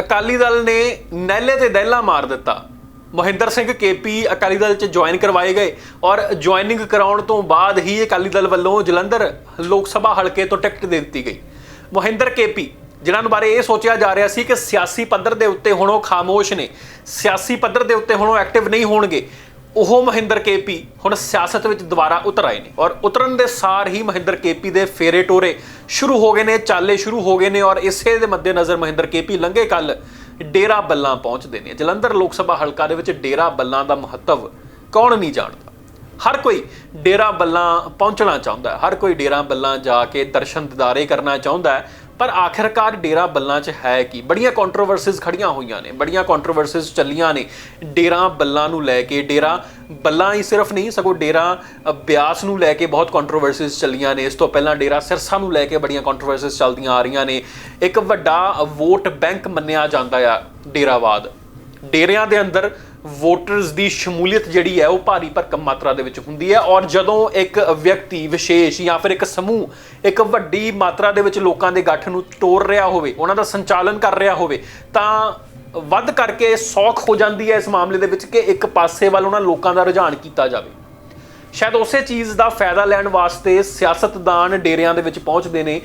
ਅਕਾਲੀ ਦਲ ਨੇ ਨਹਿਲੇ ਤੇ ਦਹਿਲਾ ਮਾਰ ਦਿੱਤਾ। ਮਹਿੰਦਰ ਸਿੰਘ ਕੇਪੀ ਅਕਾਲੀ ਦਲ ਚ ਜੁਆਇਨ ਕਰਵਾਏ ਗਏ ਔਰ ਜੁਆਇਨਿੰਗ ਕਰਾਉਣ ਤੋਂ ਬਾਅਦ ਹੀ ਅਕਾਲੀ ਦਲ ਵੱਲੋਂ ਜਲੰਧਰ ਲੋਕ ਸਭਾ ਹਲਕੇ ਤੋਂ ਟਿਕਟ ਦੇ ਦਿੱਤੀ ਗਈ। ਮਹਿੰਦਰ ਕੇਪੀ, ਜਿਨ੍ਹਾਂ ਨੂੰ ਬਾਰੇ ਇਹ ਸੋਚਿਆ ਜਾ ਰਿਹਾ ਸੀ ਕਿ ਸਿਆਸੀ ਪੱਧਰ ਦੇ ਉੱਤੇ ਹੁਣ ਉਹ ਖਾਮੋਸ਼ ਨੇ। ਸਿਆਸੀ ਪੱਧਰ ਦੇ ਉੱਤੇ ਹੁਣ ਉਹ ਐਕਟਿਵ ਨਹੀਂ ਹੋਣਗੇ। ਉਹ ਮਹਿੰਦਰ ਕੇਪੀ ਹੁਣ ਸਿਆਸਤ ਵਿੱਚ ਦੁਬਾਰਾ ਉਤਰ ਆਏ ਨੇ ਔਰ ਉਤਰਨ ਦੇ ਸਾਰ ਹੀ ਮਹਿੰਦਰ ਕੇਪੀ ਦੇ ਫੇਰੇ ਟੋਰੇ ਸ਼ੁਰੂ ਹੋ ਗਏ ਨੇ, ਚਾਲੇ ਸ਼ੁਰੂ ਹੋ ਗਏ ਨੇ ਔਰ ਇਸੇ ਦੇ ਮੱਦੇਨਜ਼ਰ ਮਹਿੰਦਰ ਕੇਪੀ ਲੰਘੇ ਕੱਲ ਡੇਰਾ ਬੱਲਾਂ ਪਹੁੰਚਦੇ ਨੇ। ਜਲੰਧਰ ਲੋਕ ਸਭਾ ਹਲਕਾ ਦੇ ਵਿੱਚ ਡੇਰਾ ਬੱਲਾਂ ਦਾ ਮਹੱਤਵ ਕੌਣ ਨਹੀਂ ਜਾਣਦਾ? ਹਰ ਕੋਈ ਡੇਰਾ ਬੱਲਾਂ ਪਹੁੰਚਣਾ ਚਾਹੁੰਦਾ ਹੈ, ਹਰ ਕੋਈ ਡੇਰਾ ਬੱਲਾਂ ਜਾ ਕੇ ਦਰਸ਼ਨ ਦਿਦਾਰੇ ਕਰਨਾ ਚਾਹੁੰਦਾ ਹੈ। ਪਰ ਆਖਿਰਕਾਰ ਡੇਰਾ ਬੱਲਾਂ 'ਚ ਹੈ ਕੀ? ਬੜੀਆਂ ਕੰਟਰੋਵਰਸੀਜ਼ ਖੜੀਆਂ ਹੋਈਆਂ ਨੇ, ਬੜੀਆਂ ਕੰਟਰੋਵਰਸੀਜ਼ ਚੱਲੀਆਂ ਨੇ। ਡੇਰਾ ਬੱਲਾਂ ਨੂੰ ਲੈ ਕੇ, ਡੇਰਾ ਬੱਲਾਂ ਹੀ ਸਿਰਫ ਨਹੀਂ, ਸਗੋਂ ਡੇਰਾ ਬਿਆਸ ਨੂੰ ਲੈ ਕੇ ਬਹੁਤ ਕੰਟਰੋਵਰਸੀਜ਼ ਚੱਲੀਆਂ ਨੇ। ਇਸ ਤੋਂ ਪਹਿਲਾਂ ਡੇਰਾ ਸਿਰਸਾ ਨੂੰ ਲੈ ਕੇ ਬੜੀਆਂ ਕੰਟਰੋਵਰਸੀਜ਼ ਚੱਲਦੀਆਂ ਆ ਰਹੀਆਂ ਨੇ। ਇੱਕ ਵੱਡਾ ਵੋਟ ਬੈਂਕ ਮੰਨਿਆ ਜਾਂਦਾ ਆ, ਡੇਰਾਵਾਦ। ਡੇਰਿਆਂ ਦੇ ਅੰਦਰ ਵੋਟਰਸ ਦੀ ਸ਼ਮੂਲੀਅਤ ਜਿਹੜੀ ਹੈ ਉਹ ਭਾਰੀ ਭਰਕਮ ਮਾਤਰਾ ਦੇ ਵਿੱਚ ਹੁੰਦੀ ਹੈ ਔਰ ਜਦੋਂ ਇੱਕ ਵਿਅਕਤੀ ਵਿਸ਼ੇਸ਼ ਜਾਂ ਫਿਰ ਇੱਕ ਸਮੂਹ, ਇੱਕ ਵੱਡੀ ਮਾਤਰਾ ਦੇ ਵਿੱਚ ਲੋਕਾਂ ਦੇ ਗੱਠ ਨੂੰ ਤੋੜ ਰਿਹਾ ਹੋਵੇ, ਉਹਨਾਂ ਦਾ ਸੰਚਾਲਨ ਕਰ ਰਿਹਾ ਹੋਵੇ, ਤਾਂ ਵੱਧ ਕਰਕੇ ਸੌਖ ਹੋ ਜਾਂਦੀ ਹੈ ਇਸ ਮਾਮਲੇ ਦੇ ਵਿੱਚ ਕਿ ਇੱਕ ਪਾਸੇ ਵੱਲ ਉਹਨਾਂ ਲੋਕਾਂ ਦਾ ਰੁਝਾਨ ਕੀਤਾ ਜਾਵੇ। ਸ਼ਾਇਦ ਉਸੇ ਚੀਜ਼ ਦਾ ਫਾਇਦਾ ਲੈਣ ਵਾਸਤੇ ਸਿਆਸਤਦਾਨ ਡੇਰਿਆਂ ਦੇ ਵਿੱਚ ਪਹੁੰਚਦੇ ਨੇ,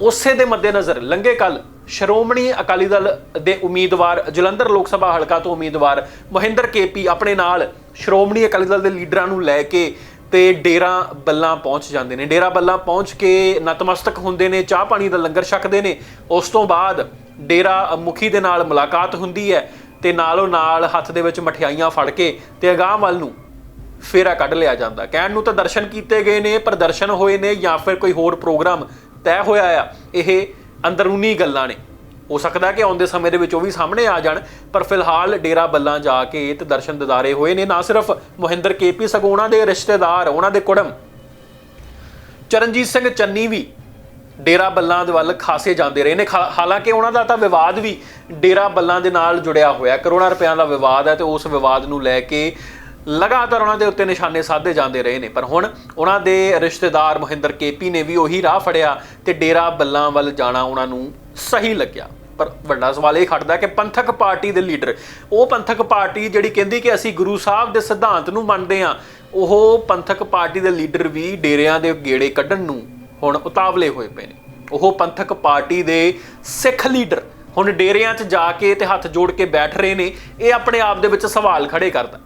ਉਸੇ ਦੇ ਮੱਦੇਨਜ਼ਰ, ਲੰਘੇ ਕੱਲ ਸ਼੍ਰੋਮਣੀ ਅਕਾਲੀ ਦਲ ਦੇ ਉਮੀਦਵਾਰ, ਜਲੰਧਰ ਲੋਕ ਸਭਾ ਹਲਕਾ ਤੋਂ ਉਮੀਦਵਾਰ ਮਹਿੰਦਰ ਕੇਪੀ ਆਪਣੇ ਨਾਲ ਸ਼੍ਰੋਮਣੀ ਅਕਾਲੀ ਦਲ ਦੇ ਲੀਡਰਾਂ ਨੂੰ ਲੈ ਕੇ ਤੇ ਡੇਰਾ ਬੱਲਾਂ ਪਹੁੰਚ ਜਾਂਦੇ ਨੇ। ਡੇਰਾ ਬੱਲਾਂ ਪਹੁੰਚ ਕੇ ਨਤਮਸਤਕ ਹੁੰਦੇ ਨੇ, ਚਾਹ ਪਾਣੀ ਦਾ ਲੰਗਰ ਛਕਦੇ ਨੇ। ਉਸ ਤੋਂ ਬਾਅਦ ਡੇਰਾ ਮੁਖੀ ਦੇ ਨਾਲ ਮੁਲਾਕਾਤ ਹੁੰਦੀ ਹੈ ਤੇ ਨਾਲੋਂ ਨਾਲ ਹੱਥ ਦੇ ਵਿੱਚ ਮਠਿਆਈਆਂ ਫੜ ਕੇ ਤੇ ਅਗਾਹ ਵੱਲ ਨੂੰ ਫੇਰਾ ਕੱਢ ਲਿਆ ਜਾਂਦਾ। ਕਹਿਣ ਨੂੰ ਤਾਂ ਦਰਸ਼ਨ ਕੀਤੇ ਗਏ ਨੇ, ਪ੍ਰਦਰਸ਼ਨ ਹੋਏ ਨੇ ਜਾਂ ਫਿਰ ਕੋਈ ਹੋਰ ਪ੍ਰੋਗਰਾਮ ਤੈਅ ਹੋਇਆ ਆ। ਇਹ ਅੰਦਰੂਨੀ ਗੱਲਾਂ ਨੇ। ਹੋ ਸਕਦਾ ਕਿ ਆਉਂਦੇ ਸਮੇਂ ਦੇ ਵਿੱਚ ਉਹ ਵੀ ਸਾਹਮਣੇ ਆ ਜਾਣ, ਪਰ ਫਿਲਹਾਲ ਡੇਰਾ ਬੱਲਾਂ ਜਾ ਕੇ ਤੇ ਦਰਸ਼ਨ ਦਿਦਾਰੇ ਹੋਏ ਨੇ, ਨਾ ਸਿਰਫ ਮੋਹਿੰਦਰ ਕੇਪੀ ਸਗੋਂ ਉਹਨਾਂ ਦੇ ਰਿਸ਼ਤੇਦਾਰ, ਉਹਨਾਂ ਦੇ ਕੁੜਮ। ਚਰਨਜੀਤ ਸਿੰਘ ਚੰਨੀ ਵੀ ਡੇਰਾ ਬੱਲਾਂ ਦੇ ਵੱਲ ਖਾਸੇ ਜਾਂਦੇ ਰਹੇ ਨੇ। ਖਾ- ਹਾਲਾਂਕਿ ਉਹਨਾਂ ਦਾ ਤਾਂ ਵਿਵਾਦ ਵੀ ਡੇਰਾ ਬੱਲਾਂ ਦੇ ਨਾਲ ਜੁੜਿਆ ਹੋਇਆ। ਕਰੋੜਾਂ ਰੁਪਿਆਂ ਦਾ ਵਿਵਾਦ ਹੈ ਤੇ ਉਸ ਵਿਵਾਦ ਨੂੰ ਲੈ ਕੇ ਲਗਾਤਾਰ ਉਹਨਾਂ ਦੇ ਉੱਤੇ ਨਿਸ਼ਾਨੇ ਸਾਧੇ ਜਾਂਦੇ ਰਹੇ ਨੇ। ਪਰ ਹੁਣ ਉਹਨਾਂ ਦੇ ਰਿਸ਼ਤੇਦਾਰ ਮਹਿੰਦਰ ਕੇਪੀ ਨੇ ਵੀ ਉਹੀ ਰਾਹ ਫੜਿਆ ਤੇ ਡੇਰਾ ਬੱਲਾਂ ਵੱਲ ਜਾਣਾ ਉਹਨਾਂ ਨੂੰ ਸਹੀ ਲੱਗਿਆ। ਪਰ ਵੱਡਾ ਸਵਾਲ ਇਹ ਖੜਦਾ ਕਿ ਪੰਥਕ ਪਾਰਟੀ ਦੇ ਲੀਡਰ, ਉਹ ਪੰਥਕ ਪਾਰਟੀ ਜਿਹੜੀ ਕਹਿੰਦੀ ਕਿ ਅਸੀਂ ਗੁਰੂ ਸਾਹਿਬ ਦੇ ਸਿਧਾਂਤ ਨੂੰ ਮੰਨਦੇ ਹਾਂ, ਉਹ ਪੰਥਕ ਪਾਰਟੀ ਦੇ ਲੀਡਰ ਵੀ ਡੇਰਿਆਂ ਦੇ ਗੇੜੇ ਕੱਢਣ ਨੂੰ ਹੁਣ ਉਤਾਵਲੇ ਹੋਏ ਪਏ ਨੇ। ਉਹ ਪੰਥਕ ਪਾਰਟੀ ਦੇ ਸਿੱਖ ਲੀਡਰ ਹੁਣ ਡੇਰਿਆਂ 'ਚ ਜਾ ਕੇ ਤੇ ਹੱਥ ਜੋੜ ਕੇ ਬੈਠ ਰਹੇ ਨੇ, ਇਹ ਆਪਣੇ ਆਪ ਦੇ ਵਿੱਚ ਸਵਾਲ ਖੜੇ ਕਰਦਾ।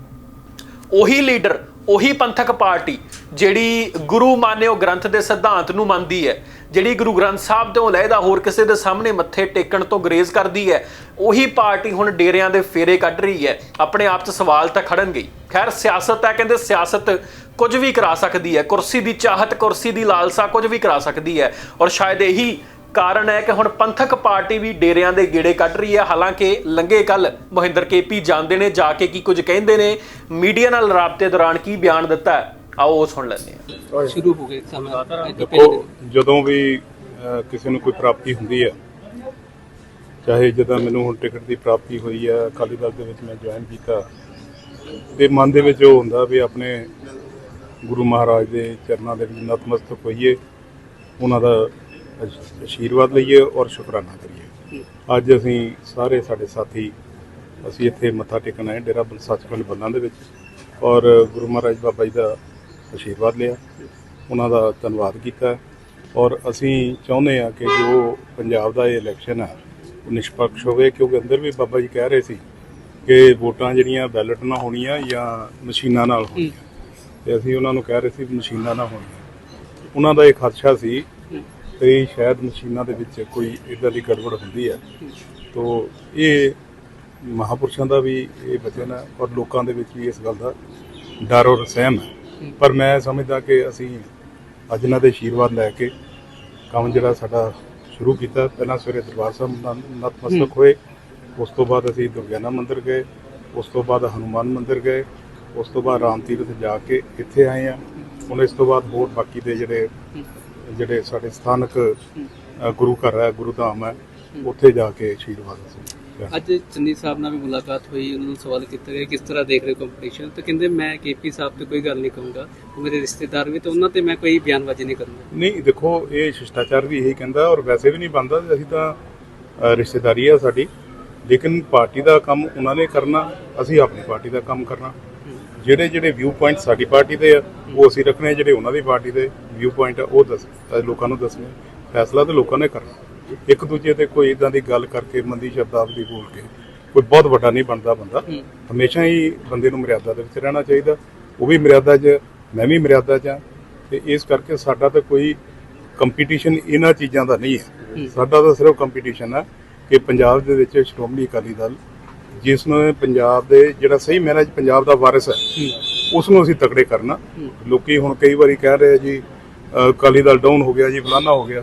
ਉਹੀ ਲੀਡਰ, ਉਹੀ ਪੰਥਕ ਪਾਰਟੀ ਜਿਹੜੀ ਗੁਰੂ ਮਾਨਿਓ ਗ੍ਰੰਥ ਦੇ ਸਿਧਾਂਤ ਨੂੰ ਮੰਨਦੀ ਹੈ, ਜਿਹੜੀ ਗੁਰੂ ਗ੍ਰੰਥ ਸਾਹਿਬ ਤੋਂ ਲੈਦਾ ਹੋਰ ਕਿਸੇ ਦੇ ਸਾਹਮਣੇ ਮੱਥੇ ਟੇਕਣ ਤੋਂ ਗਰੇਜ਼ ਕਰਦੀ ਹੈ, ਉਹੀ ਪਾਰਟੀ ਹੁਣ ਡੇਰਿਆਂ ਦੇ ਫੇਰੇ ਕੱਢ ਰਹੀ ਹੈ, ਆਪਣੇ ਆਪ 'ਚ ਸਵਾਲ ਤਾਂ ਖੜਨ ਗਈ ਖੈਰ, ਸਿਆਸਤ ਹੈ ਕਹਿੰਦੇ ਸਿਆਸਤ ਕੁਝ ਵੀ ਕਰਾ ਸਕਦੀ ਹੈ, ਕੁਰਸੀ ਦੀ ਚਾਹਤ, ਕੁਰਸੀ ਦੀ ਲਾਲਸਾ ਕੁਝ ਵੀ ਕਰਾ ਸਕਦੀ ਹੈ ਔਰ ਸ਼ਾਇਦ ਇਹੀ ਕਾਰਨ ਹੈ ਕਿ ਹੁਣ ਪੰਥਕ ਪਾਰਟੀ ਵੀ ਡੇਰਿਆਂ ਦੇ ਗੇੜੇ ਕੱਢ ਰਹੀ ਹੈ। ਹਾਲਾਂਕਿ ਲੰਗੇ ਕੱਲ ਮਹਿੰਦਰ ਕੇਪੀ ਜਾਂਦੇ ਨੇ ਜਾ ਕੇ ਕੀ ਕੁਝ ਕਹਿੰਦੇ ਨੇ? ਮੀਡੀਆ ਨਾਲ ਰਾਬਤੇ ਦੌਰਾਨ ਕੀ ਬਿਆਨ ਦਿੱਤਾ ਹੈ? ਆਓ ਉਹ ਸੁਣ ਲੈਂਦੇ ਹਾਂ। ਸ਼ੁਰੂ ਹੋ ਗਏ ਦੇਖੋ ਜਦੋਂ ਵੀ ਕਿਸੇ ਨੂੰ ਕੋਈ ਪ੍ਰਾਪਤੀ ਹੁੰਦੀ ਹੈ ਚਾਹੇ ਜਦੋਂ ਮੈਨੂੰ ਹੁਣ ਟਿਕਟ ਦੀ ਪ੍ਰਾਪਤੀ ਹੋਈ ਹੈ ਅਕਾਲੀ ਦਲ ਦੇ ਵਿੱਚ ਮੈਂ ਜੁਆਇਨ ਕੀਤਾ ਤੇ ਮਨ ਦੇ ਵਿੱਚ ਉਹ ਹੁੰਦਾ ਵੀ ਆਪਣੇ ਗੁਰੂ ਮਹਾਰਾਜ ਦੇ ਚਰਨਾਂ ਦੇ ਵਿੱਚ ਨਤਮਸਤਕ ਹੋਈਏ ਉਹਨਾਂ ਦਾ ਆਸ਼ੀਰਵਾਦ ਲਈਏ ਔਰ ਸ਼ੁਕਰਾਨਾ ਕਰੀਏ। ਅੱਜ ਅਸੀਂ ਸਾਰੇ ਸਾਡੇ ਸਾਥੀ ਅਸੀਂ ਇੱਥੇ ਮੱਥਾ ਟੇਕਣ ਆਏ ਡੇਰਾ ਬਲ ਸੱਚਖੰਡ ਬੱਲਾਂ ਦੇ ਵਿੱਚ ਔਰ ਗੁਰੂ ਮਹਾਰਾਜ ਬਾਬਾ ਜੀ ਦਾ ਆਸ਼ੀਰਵਾਦ ਲਿਆ। ਉਹਨਾਂ ਦਾ ਧੰਨਵਾਦ ਕੀਤਾ। ਔਰ ਅਸੀਂ ਚਾਹੁੰਦੇ ਹਾਂ ਕਿ ਜੋ ਪੰਜਾਬ ਦਾ ਇਹ ਇਲੈਕਸ਼ਨ ਹੈ ਉਹ ਨਿਸ਼ਪਕਸ਼ ਹੋਵੇ ਕਿਉਂਕਿ ਅੰਦਰ ਵੀ ਬਾਬਾ ਜੀ ਕਹਿ ਰਹੇ ਸੀ ਕਿ ਵੋਟਾਂ ਜਿਹੜੀਆਂ ਬੈਲਟ ਨਾਲ ਹੋਣੀਆਂ ਜਾਂ ਮਸ਼ੀਨਾਂ ਨਾਲ ਹੋਣੀਆਂ। ਤੇ ਅਸੀਂ ਉਹਨਾਂ ਨੂੰ ਕਹਿ ਰਹੇ ਸੀ ਮਸ਼ੀਨਾਂ ਨਾਲ ਹੋਣੀਆਂ। ਉਹਨਾਂ ਦਾ ਇਹ ਖਦਸ਼ਾ ਸੀ ਤੇ ਸ਼ਾਇਦ ਮਸ਼ੀਨਾਂ ਦੇ ਵਿੱਚ ਕੋਈ ਇਦਾਂ ਦੀ ਗੜਬੜ ਹੁੰਦੀ ਹੈ। ਤੋ ਇਹ ਮਹਾਪੁਰਸ਼ਾਂ ਦਾ ਵੀ ਇਹ ਵਚਨ ਹੈ ਔਰ ਲੋਕਾਂ ਦੇ ਵਿੱਚ ਵੀ ਇਸ ਗੱਲ ਦਾ ਡਰ ਔਰ ਸਹਿਮ ਹੈ। ਪਰ ਮੈਂ ਸਮਝਦਾ ਕਿ ਅਸੀਂ ਅੱਜ ਇਹਨਾਂ ਦੇ ਆਸ਼ੀਰਵਾਦ ਲੈ ਕੇ ਕੰਮ ਜਿਹੜਾ ਸਾਡਾ ਸ਼ੁਰੂ ਕੀਤਾ। ਪਹਿਲਾਂ ਸਵੇਰੇ ਦਰਬਾਰ ਸਾਹਿਬ ਨਤਮਸਤਕ ਹੋਏ, ਉਸ ਤੋਂ ਬਾਅਦ ਅਸੀਂ ਦੁਰਗਿਆਨਾ ਮੰਦਿਰ ਗਏ, ਉਸ ਤੋਂ ਬਾਅਦ ਹਨੂਮਾਨ ਮੰਦਿਰ ਗਏ, ਉਸ ਤੋਂ ਬਾਅਦ ਰਾਮ ਤੀਰਥ ਜਾ ਕੇ ਇੱਥੇ ਆਏ ਆ ਹੁਣ ਇਸ ਤੋਂ ਬਾਅਦ ਹੋਰ ਬਾਕੀ ਦੇ ਜਿਹੜੇ ਜਿਹੜੇ ਸਾਡੇ ਸਥਾਨਕ ਗੁਰੂ ਘਰ ਹੈ ਗੁਰੂ ਧਾਮ ਹੈ ਉੱਥੇ ਜਾ ਕੇ ਆਸ਼ੀਰਵਾਦ ਅਸੀਂ ਲੈਣਾ। ਅੱਜ ਚੰਨੀ ਸਾਹਿਬ ਨਾਲ ਵੀ ਮੁਲਾਕਾਤ ਹੋਈ ਉਹਨਾਂ ਨੂੰ ਸਵਾਲ ਕੀਤਾ ਗਿਆ ਕਿਸ ਤਰ੍ਹਾਂ ਦੇਖ ਰਹੇ ਕੰਪੀਟੀਸ਼ਨ ਤਾਂ ਕਹਿੰਦੇ ਮੈਂ ਕੇਪੀ ਸਾਹਿਬ ਤੇ ਕੋਈ ਗੱਲ ਨਹੀਂ ਕਹੂੰਗਾ ਉਹ ਮੇਰੇ ਰਿਸ਼ਤੇਦਾਰ ਵੀ ਤੇ ਉਹਨਾਂ ਤੇ ਮੈਂ ਕੋਈ ਬਿਆਨਬਾਜ਼ੀ ਨਹੀਂ ਕਰੂੰਗਾ। ਨਹੀਂ ਦੇਖੋ ਇਹ ਸ਼ਿਸ਼ਟਾਚਾਰ ਵੀ ਇਹੀ ਕਹਿੰਦਾ ਔਰ ਵੈਸੇ ਵੀ ਨਹੀਂ ਬੰਦਾ ਅਸੀਂ ਤਾਂ ਰਿਸ਼ਤੇਦਾਰੀ ਆ ਸਾਡੀ ਲੇਕਿਨ ਪਾਰਟੀ ਦਾ ਕੰਮ ਉਹਨਾਂ ਨੇ ਕਰਨਾ ਅਸੀਂ ਆਪਣੀ ਪਾਰਟੀ ਦਾ ਕੰਮ ਕਰਨਾ। ਜਿਹੜੇ ਜਿਹੜੇ ਵਿਊ ਪੁਆਇੰਟ ਸਾਡੀ ਪਾਰਟੀ ਦੇ ਆ ਉਹ ਅਸੀਂ ਰੱਖਣੇ ਜਿਹੜੇ ਉਹਨਾਂ ਦੀ ਪਾਰਟੀ ਦੇ ਵਿਊ ਪੁਆਇੰਟ ਆ ਉਹ ਦੱਸ ਲੋਕਾਂ ਨੂੰ ਦੱਸਣੇ ਫੈਸਲਾ ਤਾਂ ਲੋਕਾਂ ਨੇ ਕਰਨਾ। ਇੱਕ ਦੂਜੇ ਤੇ ਕੋਈ ਇਦਾਂ ਦੀ ਗੱਲ ਕਰਕੇ ਮੰਦੀ ਸ਼ਬਦਾਵਲੀ ਬੋਲ ਕੇ ਕੋਈ ਬਹੁਤ ਵੱਡਾ ਨਹੀਂ ਬਣਦਾ ਬੰਦਾ। ਹਮੇਸ਼ਾ ਹੀ ਬੰਦੇ ਨੂੰ ਮਰਿਆਦਾ ਦੇ ਵਿੱਚ ਰਹਿਣਾ ਚਾਹੀਦਾ। ਉਹ ਵੀ ਮਰਿਆਦਾ 'ਚ ਮੈਂ ਵੀ ਮਰਿਆਦਾ 'ਚ ਤੇ ਇਸ ਕਰਕੇ ਸਾਡਾ ਤਾਂ ਕੋਈ ਕੰਪੀਟੀਸ਼ਨ ਇਹਨਾਂ ਚੀਜ਼ਾਂ ਦਾ ਨਹੀਂ ਹੈ। ਸਾਡਾ ਤਾਂ ਸਿਰਫ ਕੰਪੀਟੀਸ਼ਨ ਹੈ ਕਿ ਪੰਜਾਬ ਦੇ ਵਿੱਚ ਸ਼੍ਰੋਮਣੀ ਅਕਾਲੀ ਦਲ ਜਿਸ ਨੂੰ ਪੰਜਾਬ ਦੇ ਜਿਹੜਾ ਸਹੀ ਮੈਨੇਜ ਪੰਜਾਬ ਦਾ ਵਾਰਿਸ ਹੈ ਉਸ ਨੂੰ ਅਸੀਂ ਤਕੜੇ ਕਰਨਾ। ਲੋਕੀ ਹੁਣ ਕਈ ਵਾਰੀ ਕਹਿ ਰਹੇ ਆ ਜੀ ਅਕਾਲੀ ਦਲ ਡਾਊਨ ਹੋ ਗਿਆ ਜੀ ਫਲਾਨਾ ਹੋ ਗਿਆ।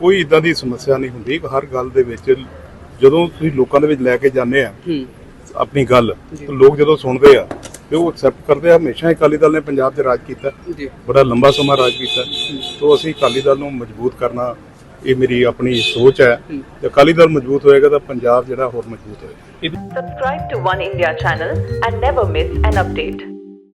ਕੋਈ ਇਦਾਂ ਦੀ ਸਮੱਸਿਆ ਨਹੀਂ ਹੁੰਦੀ। ਹਰ ਗੱਲ ਦੇ ਵਿੱਚ ਜਦੋਂ ਤੁਸੀਂ ਲੋਕਾਂ ਦੇ ਵਿੱਚ ਲੈ ਕੇ ਜਾਂਦੇ ਆ ਆਪਣੀ ਗੱਲ ਤਾਂ ਲੋਕ ਜਦੋਂ ਸੁਣਦੇ ਆ ਤੇ ਉਹ ਐਕਸੈਪਟ ਕਰਦੇ ਆ। ਹਮੇਸ਼ਾ ਅਕਾਲੀ ਦਲ ਨੇ ਪੰਜਾਬ 'ਚ ਰਾਜ ਕੀਤਾ। ਬੜਾ ਲੰਬਾ ਸਮਾਂ ਰਾਜ ਕੀਤਾ। ਤੋਂ ਅਸੀਂ ਅਕਾਲੀ ਦਲ ਨੂੰ ਮਜ਼ਬੂਤ ਕਰਨਾ ਇਹ ਮੇਰੀ ਆਪਣੀ ਸੋਚ ਹੈ ਤੇ ਅਕਾਲੀ ਦਲ ਮਜ਼ਬੂਤ ਹੋਏਗਾ ਤਾਂ ਪੰਜਾਬ ਜਿਹੜਾ ਹੋਰ ਮਜ਼ਬੂਤ ਹੋਏਗਾ Subscribe to One India channel and never miss an update.